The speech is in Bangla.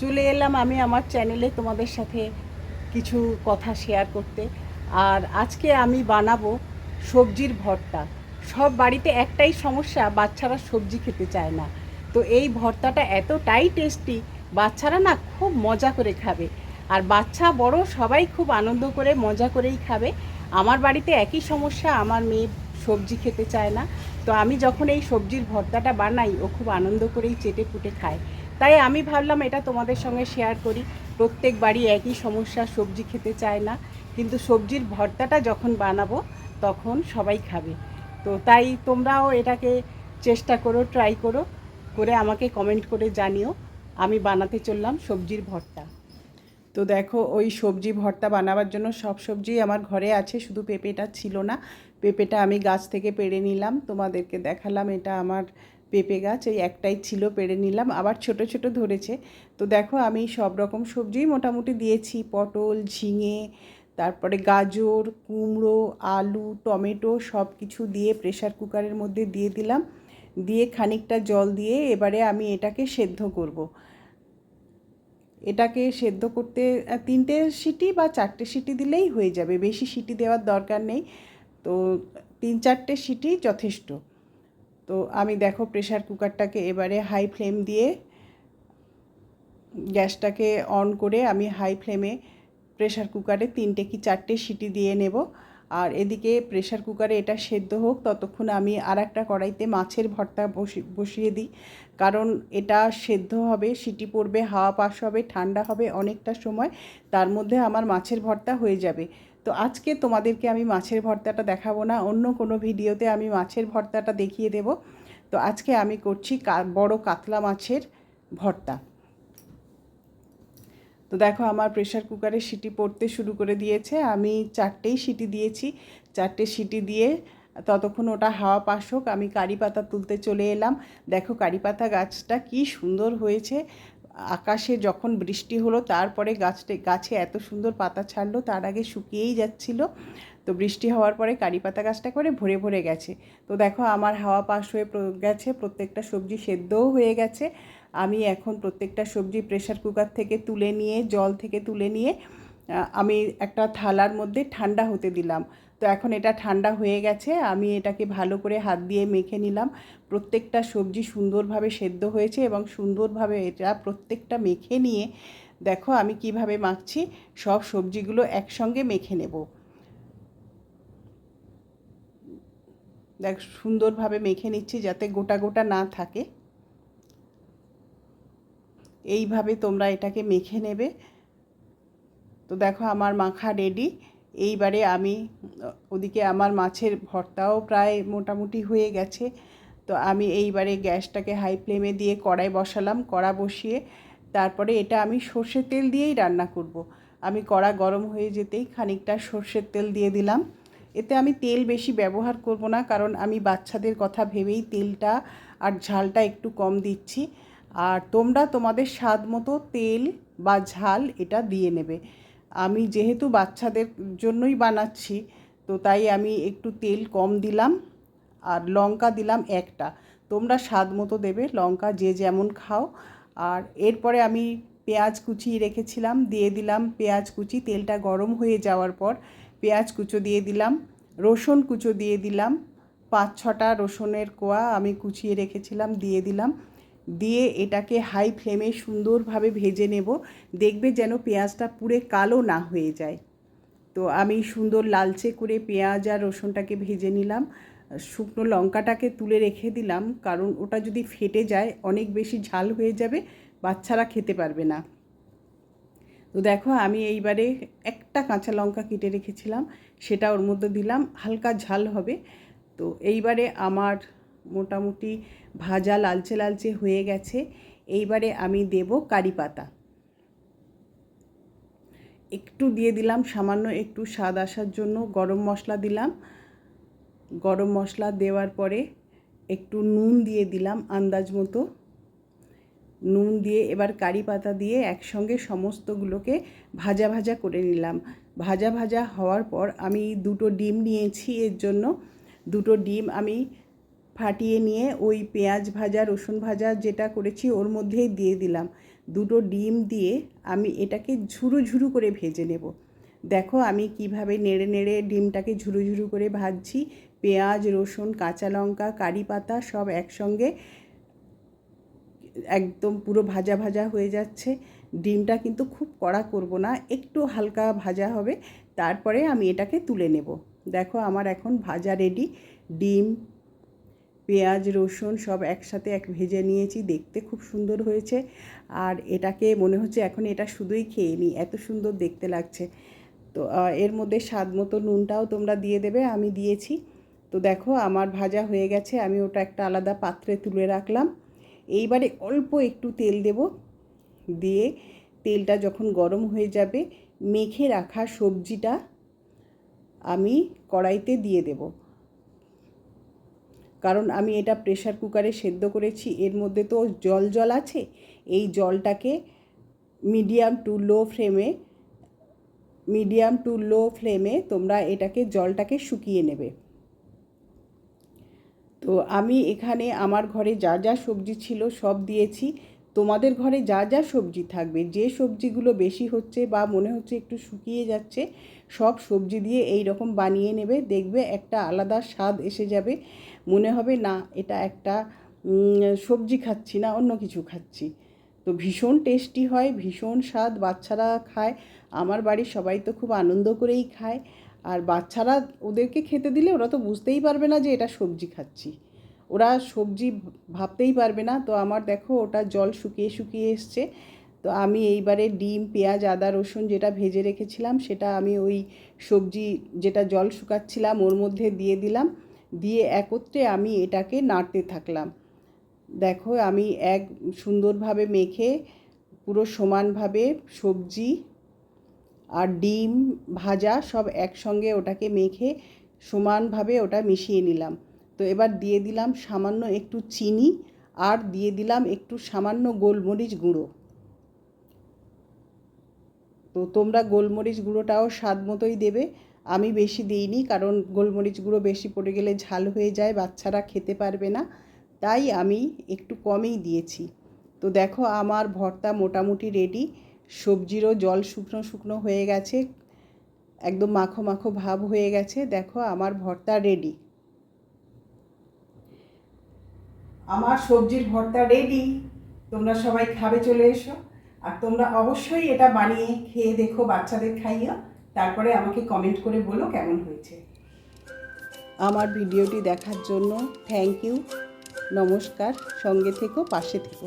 চলে এলাম আমি আমার চ্যানেলে তোমাদের সাথে কিছু কথা শেয়ার করতে। আর আজকে আমি বানাবো সবজির ভর্তা। সব বাড়িতে একটাই সমস্যা, বাচ্চারা সবজি খেতে চায় না। তো এই ভর্তাটা এতটাই টেস্টি বাচ্চারা না খুব মজা করে খাবে। আর বাচ্চা বড়, সবাই খুব আনন্দ করে, মজা করেই খাবে। আমার বাড়িতে একই সমস্যা, আমার মেয়ে সবজি খেতে চায় না। তো আমি যখন এই সবজির ভর্তাটা বানাই, ও খুব আনন্দ করেই চেটে পুটে খায়। তাই আমি ভাবলাম এটা তোমাদের সঙ্গে শেয়ার করি। প্রত্যেক বাড়ি একই সমস্যা, সবজি খেতে চায় না। কিন্তু সবজির ভর্তাটা যখন বানাবো, তখন সবাই খাবে। তো তাই তোমরাও এটাকে চেষ্টা করো ট্রাই করো। করে আমাকে কমেন্ট করে জানিও। আমি বানাতে চললাম সবজির ভর্তা। তো দেখো, ওই সবজি ভর্তা বানাবার জন্য সব সবজি আমার ঘরে আছে, শুধু পেঁপেটা ছিল না। পেঁপেটা আমি গাছ থেকে পেড়ে নিলাম। তোমাদেরকে দেখালাম, এটা আমার পেঁপে গাছ, এই একটাই ছিল, পেড়ে নিলাম। আবার ছোট ছোট ধরেছে। তো দেখো, আমি সব রকম সবজিই মোটামুটি দিয়েছি। পটল, ঝিঙে, তারপরে গাজর, কুমড়ো, আলু, টমেটো সব কিছু দিয়ে প্রেশার কুকারের মধ্যে দিয়ে দিলাম। দিয়ে খানিকটা জল দিয়ে এবারে আমি এটাকে সেদ্ধ করব। এটাকে সেদ্ধ করতে তিনটে সিটি বা চারটে সিটি দিলেই হয়ে যাবে। বেশি সিটি দেওয়ার দরকার নেই। তো তিন, চারটে সিটি যথেষ্ট। তো আমি দেখো প্রেশার কুকারটাকে এবারে হাই ফ্লেম দিয়ে গ্যাসটাকে অন করে আমি হাই ফ্লেমে প্রেশার কুকারে তিনটে কি চারটে সিটি দিয়ে নেব। আর এদিকে প্রেশার কুকারে এটা সেদ্ধ হোক, ততক্ষণ আমি আর একটা কড়াইতে মাছের ভর্তা বসি, বসিয়ে দিই। কারণ এটা সেদ্ধ হবে, সিটি পড়বে, হাওয়া পাস হবে, ঠান্ডা হবে অনেকটা সময়, তার মধ্যে আমার মাছের ভর্তা হয়ে যাবে। তো আজকে তোমাদেরকে আমি মাছের ভর্তাটা দেখাবো না, অন্য কোনো ভিডিওতে আমি মাছের ভর্তাটা দেখিয়ে দেব। তো আজকে আমি করছি বড় কাতলা মাছের ভর্তা। তো দেখো আমার প্রেসার কুকারে সিটি পড়তে শুরু করে দিয়েছে, আমি চারটেই সিটি দিয়েছি। চারটে সিটি দিয়ে ততক্ষণ ওটা হাওয়া পাস হোক, আমি কারি পাতা তুলতে চলে এলাম। দেখো কারি পাতা গাছটা কি সুন্দর হয়েছে আকাশে যখন বৃষ্টি হলো, তারপরে গাছটা, গাছে এত সুন্দর পাতা ছাড়লো, তার আগে শুকিয়েই যাচ্ছিল। তো বৃষ্টি হওয়ার পরে কারি পাতা গাছটা করে ভরে ভরে গেছে। তো দেখো, আমার হাওয়া পাস হয়ে গেছে, প্রত্যেকটা সবজি সেদ্ধও হয়ে গেছে। আমি এখন প্রত্যেকটা সবজি প্রেশার কুকার থেকে তুলে নিয়ে, জল থেকে তুলে নিয়ে আমি একটা থালার মধ্যে ঠান্ডা হতে দিলাম। তো এখন এটা ঠান্ডা হয়ে গেছে, আমি এটাকে ভালো করে হাত দিয়ে মেখে নিলাম। প্রত্যেকটা সবজি সুন্দরভাবে সেদ্ধ হয়েছে এবং সুন্দরভাবে এটা প্রত্যেকটা মেখে নিয়ে দেখো আমি কীভাবে মাখছি, সব সবজিগুলো একসঙ্গে মেখে নেব। দেখ, সুন্দরভাবে মেখে নিচ্ছি যাতে গোটা গোটা না থাকে। এইভাবে তোমরা এটাকে মেখে নেবে। তো দেখো আমার মাখা রেডি এইবারে আমি, ওদিকে আমার মাছের ভর্তাও প্রায় মোটামুটি হয়ে গেছে। তো আমি এইবারে গ্যাসটাকে হাই ফ্লেমে দিয়ে কড়াই বসালাম, কড়া বসিয়ে তারপরে এটা আমি সর্ষের তেল দিয়েই রান্না করব। আমি কড়া গরম হয়ে যেতেই খানিকটা সর্ষের তেল দিয়ে দিলাম। এতে আমি তেল বেশি ব্যবহার করব না, কারণ আমি বাচ্চাদের কথা ভেবেই তেলটা আর ঝালটা একটু কম দিচ্ছি। আর তোমরা তোমাদের স্বাদ মতো তেল বা ঝাল এটা দিয়ে নেবে। আমি যেহেতু বাচ্চাদের জন্যই বানাচ্ছি, তো তাই আমি একটু তেল কম দিলাম আর লঙ্কা দিলাম একটা। তোমরা স্বাদ মতো দেবে, লঙ্কা যে যেমন খাও। আর এরপরে আমি পেঁয়াজ কুচিয়ে রেখেছিলাম, দিয়ে দিলাম পেঁয়াজ কুচি, তেলটা গরম হয়ে যাওয়ার পর পেঁয়াজ কুচো দিয়ে দিলাম, রসুন কুচো দিয়ে দিলাম, পাঁচ ছটা রসুনের কোয়া আমি কুচিয়ে রেখেছিলাম, দিয়ে দিলাম। দিয়ে এটাকে হাই ফ্লেমে সুন্দরভাবে ভেজে নেব। দেখবে যেন পেঁয়াজটা পুড়ে কালো না হয়ে যায়। তো আমি সুন্দর লালচে করে পেঁয়াজ আর রসুনটাকে ভেজে নিলাম। শুকনো লঙ্কাটাকে তুলে রেখে দিলাম, কারণ ওটা যদি ফেটে যায়, অনেক বেশি ঝাল হয়ে যাবে, বাচ্চারা খেতে পারবে না। তো দেখো, আমি এইবারে একটা কাঁচা লঙ্কা কেটে রেখেছিলাম, সেটা ওর মধ্যে দিলাম, হালকা ঝাল হবে। তো এইবারে আমার মোটামুটি ভাজা লালচে লালচে হয়ে গেছে। এইবারে আমি দেব কারি পাতা। একটু দিয়ে দিলাম, সামান্য একটু স্বাদ আসার জন্য গরম মশলা দিলাম। গরম মশলা দেওয়ার পরে একটু নুন দিয়ে দিলাম আন্দাজ মতো। নুন দিয়ে এবার কারি পাতা দিয়ে একসঙ্গে সমস্তগুলোকে ভাজা ভাজা করে নিলাম। ভাজা ভাজা হওয়ার পর আমি দুটো ডিম নিয়েছি, এর জন্য দুটো ডিম আমি ফাটিয়ে নিয়ে ওই পেঁয়াজ ভাজা, রসুন ভাজা যেটা করেছি ওর মধ্যেই দিয়ে দিলাম। দুটো ডিম দিয়ে আমি এটাকে ঝুরু ঝুরু করে ভেজে নেব। দেখো আমি কীভাবে নেড়ে নেড়ে ডিমটাকে ঝুরু ঝুরু করে ভাজছি। পেঁয়াজ, রসুন, কাঁচা লঙ্কা, কারি পাতা সব একসঙ্গে একদম পুরো ভাজা ভাজা হয়ে যাচ্ছে। ডিমটা কিন্তু খুব কড়া করব না, একটু হালকা ভাজা হবে। তারপরে আমি এটাকে তুলে নেব। দেখো আমার এখন ভাজা রেডি ডিম পেঁয়াজ, রসুন সব একসাথে এক ভেজে নিয়েছি, দেখতে খুব সুন্দর হয়েছে। আর এটাকে মনে হচ্ছে এখন এটা শুধুই খেয়ে নিই, এত সুন্দর দেখতে লাগছে। তো এর মধ্যে স্বাদ মতো নুনটাও তোমরা দিয়ে দেবে, আমি দিয়েছি। তো দেখো, আমার ভাজা হয়ে গেছে, আমি ওটা একটা আলাদা পাত্রে তুলে রাখলাম। এইবারে অল্প একটু তেল দেব। দিয়ে তেলটা যখন গরম হয়ে যাবে, মেখে রাখা সবজিটা আমি কড়াইতে দিয়ে দেব। কারণ আমি এটা প্রেশার কুকারে সেদ্ধ করেছি, এর মধ্যে তো জল জল আছে, এই জলটাকে মিডিয়াম টু লো ফ্লেমে মিডিয়াম টু লো ফ্লেমে তোমরা এটাকে, জলটাকে শুকিয়ে নেবে। তো আমি এখানে আমার ঘরে যা যা সবজি ছিল সব দিয়েছি। তোমাদের ঘরে যা যা সবজি থাকবে, যে সবজিগুলো বেশি হচ্ছে বা মনে হচ্ছে একটু শুকিয়ে যাচ্ছে সব সবজি দিয়ে এই রকম বানিয়ে নেবে, দেখবে একটা আলাদা স্বাদ এসে যাবে। মনে হবে, না, এটা একটা সবজি খাচ্ছি না, অন্য কিছু খাচ্ছি। তো ভীষণ টেস্টি হয়, ভীষণ স্বাদ, বাচ্চারা খায়। আমার বাড়ির সবাই তো খুব আনন্দ করেই খায়। আর বাচ্চারা ওদেরকে খেতে দিলে ওরা তো বুঝতেই পারবে না যে এটা সবজি খাচ্ছি। ওরা সবজি ভাবতেই পারবে না। তো আমার দেখো, ওটা জল শুকিয়ে শুকিয়ে এসছে। তো আমি এইবারে ডিম, পেঁয়াজ, আদা, রসুন যেটা ভেজে রেখেছিলাম সেটা আমি ওই সবজি যেটা জল শুকাচ্ছিলাম ওর মধ্যে দিয়ে দিলাম। দিয়ে একত্রে আমি এটাকে নাড়তে থাকলাম। দেখো আমি এক সুন্দরভাবে মেখে পুরো সমানভাবে সবজি আর ডিম, ভাজা সব একসঙ্গে ওটাকে মেখে সমানভাবে ওটা মিশিয়ে নিলাম। তো এবার দিয়ে দিলাম সামান্য একটু চিনি আর দিয়ে দিলাম একটু সামান্য গোলমরিচ গুঁড়ো। তো তোমরা গোলমরিচ গুঁড়োটাও স্বাদ মতোই দেবে। আমি বেশি দিইনি, কারণ গোলমরিচ গুঁড়ো বেশি পড়ে গেলে ঝাল হয়ে যায়, বাচ্চারা খেতে পারবে না। তাই আমি একটু কমই দিয়েছি। তো দেখো, আমার ভর্তা মোটামুটি রেডি সবজিরও জল শুকনো শুকনো হয়ে গেছে, একদম মাখো মাখো ভাব হয়ে গেছে। দেখো, আমার ভর্তা রেডি আমার সবজির ভর্তা রেডি তোমরা সবাই খাবে, চলে এসো। আর তোমরা অবশ্যই এটা বানিয়ে খেয়ে দেখো, বাচ্চাদের খাইও তারপরে আমাকে কমেন্ট করে বলো কেমন হয়েছে। আমার ভিডিওটি দেখার জন্য থ্যাংক ইউ নমস্কার, সঙ্গে থেকো, পাশে থেকো।